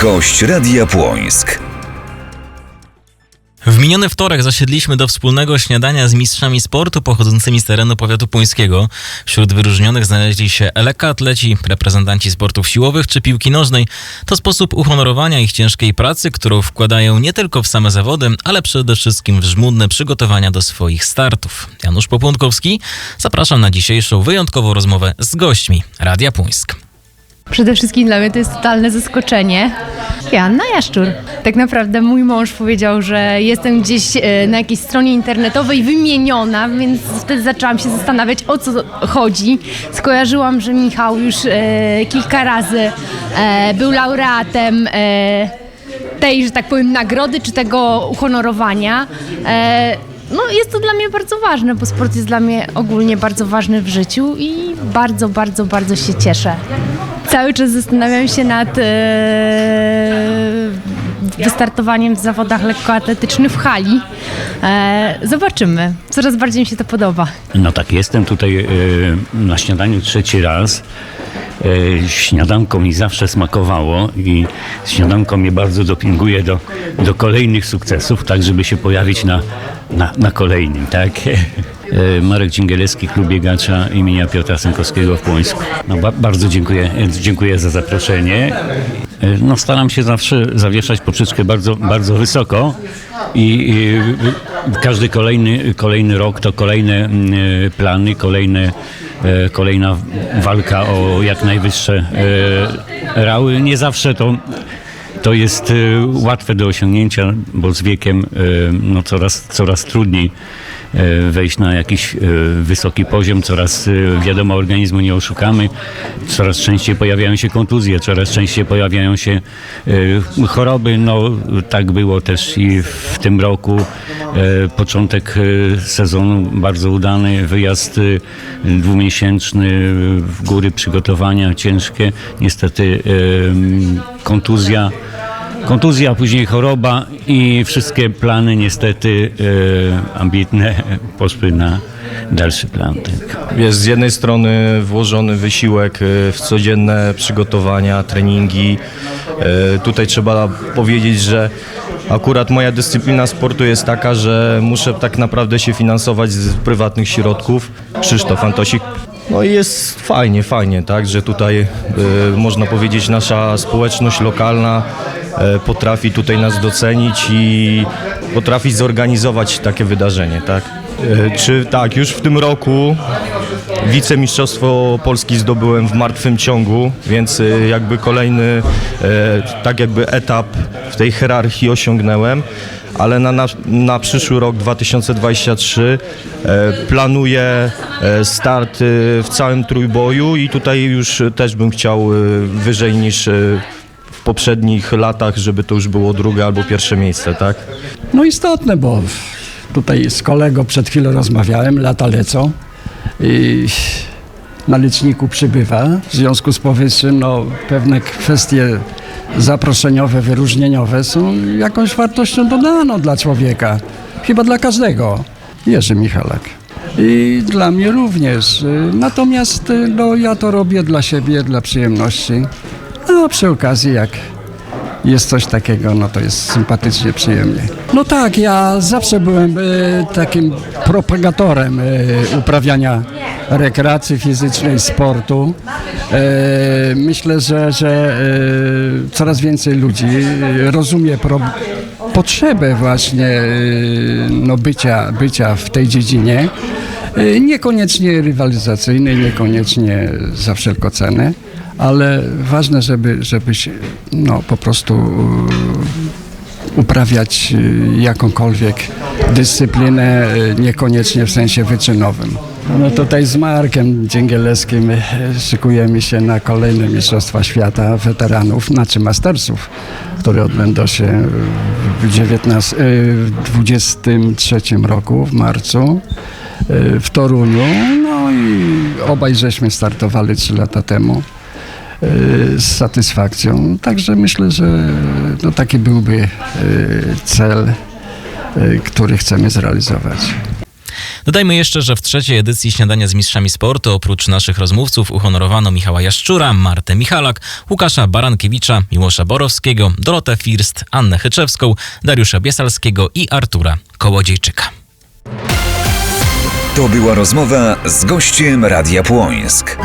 Gość Radia Płońsk. W miniony wtorek zasiedliśmy do wspólnego śniadania z mistrzami sportu pochodzącymi z terenu powiatu puńskiego. Wśród wyróżnionych znaleźli się lekkoatleci, reprezentanci sportów siłowych czy piłki nożnej. To sposób uhonorowania ich ciężkiej pracy, którą wkładają nie tylko w same zawody, ale przede wszystkim w żmudne przygotowania do swoich startów. Janusz Popłątkowski, zapraszam na dzisiejszą wyjątkową rozmowę z gośćmi Radia Puńsk. Przede wszystkim dla mnie to jest totalne zaskoczenie. Joanna Jaszczur. Tak naprawdę mój mąż powiedział, że jestem gdzieś e, na jakiejś stronie internetowej wymieniona, więc wtedy zaczęłam się zastanawiać o co chodzi. Skojarzyłam, że Michał już e, kilka razy e, był laureatem tej, że tak powiem, nagrody czy tego uhonorowania. No, jest to dla mnie bardzo ważne, bo sport jest dla mnie ogólnie bardzo ważny w życiu i bardzo, bardzo, bardzo się cieszę. Cały czas zastanawiam się nad e, wystartowaniem w zawodach lekkoatletycznych w hali. E, zobaczymy. Coraz bardziej mi się to podoba. No tak, jestem tutaj e, na śniadaniu trzeci raz. E, Śniadanko mi zawsze smakowało i śniadanko mnie bardzo dopinguje do, do kolejnych sukcesów, tak żeby się pojawić na, na, na kolejnym, tak? E, Marek Dzingielewski, klub biegacza imienia Piotra Sękowskiego w Płońsku. No, ba- bardzo dziękuję, dziękuję za zaproszenie. E, No, staram się zawsze zawieszać poprzeczkę bardzo, bardzo wysoko i, i każdy kolejny, kolejny rok to kolejne mm, e, plany, kolejne, kolejna walka o jak najwyższe rały. Nie zawsze to to jest e, łatwe do osiągnięcia, bo z wiekiem e, no, coraz, coraz trudniej e, wejść na jakiś wysoki poziom, coraz wiadomo organizmu nie oszukamy, coraz częściej pojawiają się kontuzje, coraz częściej pojawiają się choroby. No, tak było też i w tym roku. Początek sezonu bardzo udany, wyjazd dwumiesięczny w góry, przygotowania ciężkie. Niestety kontuzja Kontuzja, później choroba i wszystkie plany niestety e, ambitne poszły na dalszy plan. Tak. Jest z jednej strony włożony wysiłek e, w codzienne przygotowania, treningi. E, Tutaj trzeba powiedzieć, że akurat moja dyscyplina sportu jest taka, że muszę tak naprawdę się finansować z prywatnych środków. Krzysztof Antosik. No i jest fajnie, fajnie, tak, że tutaj e, można powiedzieć nasza społeczność lokalna potrafi tutaj nas docenić i potrafi zorganizować takie wydarzenie, tak. E, Czy tak, już w tym roku wicemistrzostwo Polski zdobyłem w martwym ciągu, więc e, jakby kolejny e, tak jakby etap w tej hierarchii osiągnąłem. Ale na, na, na przyszły rok 2023 e, planuję e, start e, w całym trójboju i tutaj już też bym chciał e, wyżej niż e, poprzednich latach, żeby to już było drugie albo pierwsze miejsce, tak? No istotne, bo tutaj z kolego przed chwilą rozmawiałem, lata lecą i na liczniku przybywa. W związku z powyższym no, pewne kwestie zaproszeniowe, wyróżnieniowe są jakąś wartością dodaną dla człowieka. Chyba dla każdego. Jerzy Michalak. I dla mnie również. Natomiast no, ja to robię dla siebie, dla przyjemności. No przy okazji jak jest coś takiego, no to jest sympatycznie, przyjemnie. No tak, ja zawsze byłem e, takim propagatorem e, uprawiania rekreacji fizycznej, sportu. E, myślę, że, że coraz więcej ludzi rozumie pro, potrzebę właśnie no, bycia, bycia w tej dziedzinie. Niekoniecznie rywalizacyjnej, niekoniecznie za wszelką cenę ale ważne, żeby, żeby się no, po prostu e, uprawiać e, jakąkolwiek dyscyplinę, e, niekoniecznie w sensie wyczynowym. No tutaj z Markiem Dzięgielewskim szykujemy się na kolejne Mistrzostwa Świata Weteranów, znaczy Mastersów, które odbędą się w 19, e, w 23 roku, w marcu w Toruniu. No i obaj żeśmy startowali 3 lata temu z satysfakcją. Także myślę, że no, taki byłby e, cel, e, który chcemy zrealizować. Dodajmy jeszcze, że w trzeciej edycji Śniadania z Mistrzami Sportu oprócz naszych rozmówców uhonorowano Michała Jaszczura, Martę Michalak, Łukasza Barankiewicza, Miłosza Borowskiego, Dorotę First, Annę Hyczewską, Dariusza Biesalskiego i Artura Kołodziejczyka. To była rozmowa z gościem Radia Płońsk.